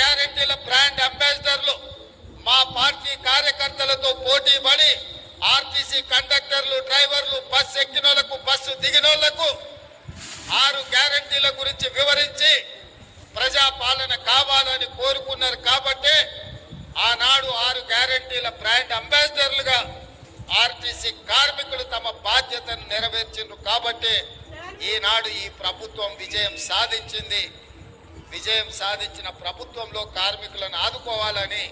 గ్యారంటీల బ్రాండ్ అంబాసిడర్లు మా పార్టీ కార్యకర్తలతో పోటీ పడి ఆర్టీసీ కండక్టర్లు డ్రైవర్లు బస్సు ఎక్కినోళ్ళకు బస్సు దిగినోళ్ళకు ఆరు గ్యారంటీల గురించి వివరించి ప్రజాపాలన కావాలని కోరుకున్నారు కాబట్టి ఆనాడు ఆరు గ్యారంటీల బ్రాండ్ అంబాసిడర్లుగా ఆర్టీసీ కార్మికులు తమ బాధ్యతను నెరవేర్చిండ్రు కాబట్టి ఈనాడు ఈ ప్రభుత్వం విజయం సాధించింది. విజయం సాధించిన ప్రభుత్వంలో కార్మికులను ఆదుకోవాలని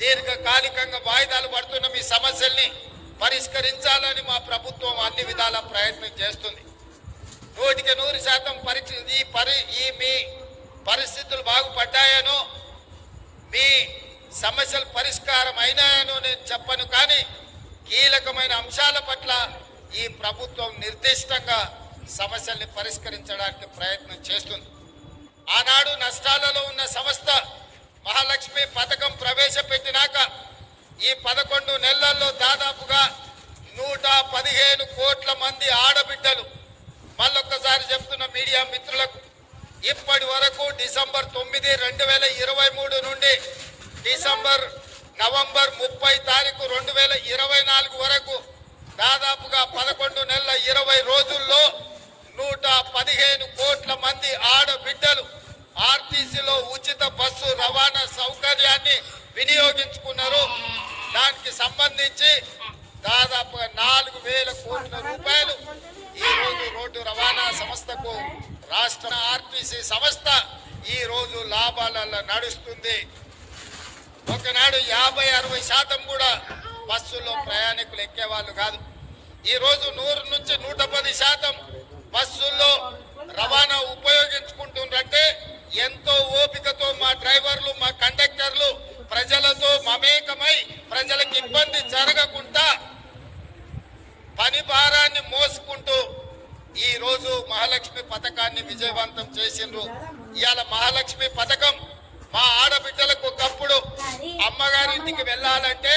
దీర్ఘకాలికంగా వాయిదాలు పడుతున్న మీ సమస్యల్ని పరిష్కరించాలని మా ప్రభుత్వం అన్ని విధాల ప్రయత్నం చేస్తుంది. నూటికి నూరు శాతం పరీక్ష ఈ పరి ఈ మీ పరిస్థితులు బాగుపడ్డాయనో మీ సమస్యలు పరిష్కారం అయినాయనో నేను చెప్పను. కానీ కీలకమైన అంశాల పట్ల ఈ ప్రభుత్వం నిర్దిష్టంగా సమస్యల్ని పరిష్కరించడానికి ప్రయత్నం చేస్తుంది. ఆనాడు నష్టాలలో ఉన్న సంస్థ మహాలక్ష్మి పథకం ప్రవేశపెట్టినాక ఈ పదకొండు నెలల్లో దాదాపుగా నూట పదిహేను కోట్ల మంది ఆడబిడ్డలు మళ్ళొక్కసారి చెప్తున్న మీడియా మిత్రులకు ఇప్పటి వరకు డిసెంబర్ తొమ్మిది రెండు వేల ఇరవై మూడు నుండి డిసెంబర్ నవంబర్ ముప్పై తారీఖు రెండు వేల ఇరవై నాలుగు వరకు దాదాపుగా పదకొండు నెలల ఇరవై రోజులు నూట పదిహేను కోట్ల మంది ఆడబిడ్డలు ఆర్టీసీలో ఉచిత బస్సు రవాణా సౌకర్యాన్ని వినియోగించుకున్నారు. దానికి సంబంధించి దాదాపుగా నాలుగు వేల కోట్ల రూపాయలు ఈ రోజు రోడ్డు రవాణా సంస్థకు రాష్ట్ర ఆర్టీసీ సంస్థ ఈ రోజు లాభాలలో నడుస్తుంది. ఒకనాడు యాభై అరవై శాతం కూడా బస్సుల్లో ప్రయాణికులు ఎక్కేవాళ్ళు కాదు. ఈ రోజు నూరు నుంచి నూట పది శాతం బస్సుల్లో రవాణా మహాలక్ష్మి పథకాన్ని విజయవంతం చేసిండ్రు. ఇవాళ మహాలక్ష్మి పథకం మా ఆడబిడ్డలకు ఒకప్పుడు అమ్మగారింటికి వెళ్ళాలంటే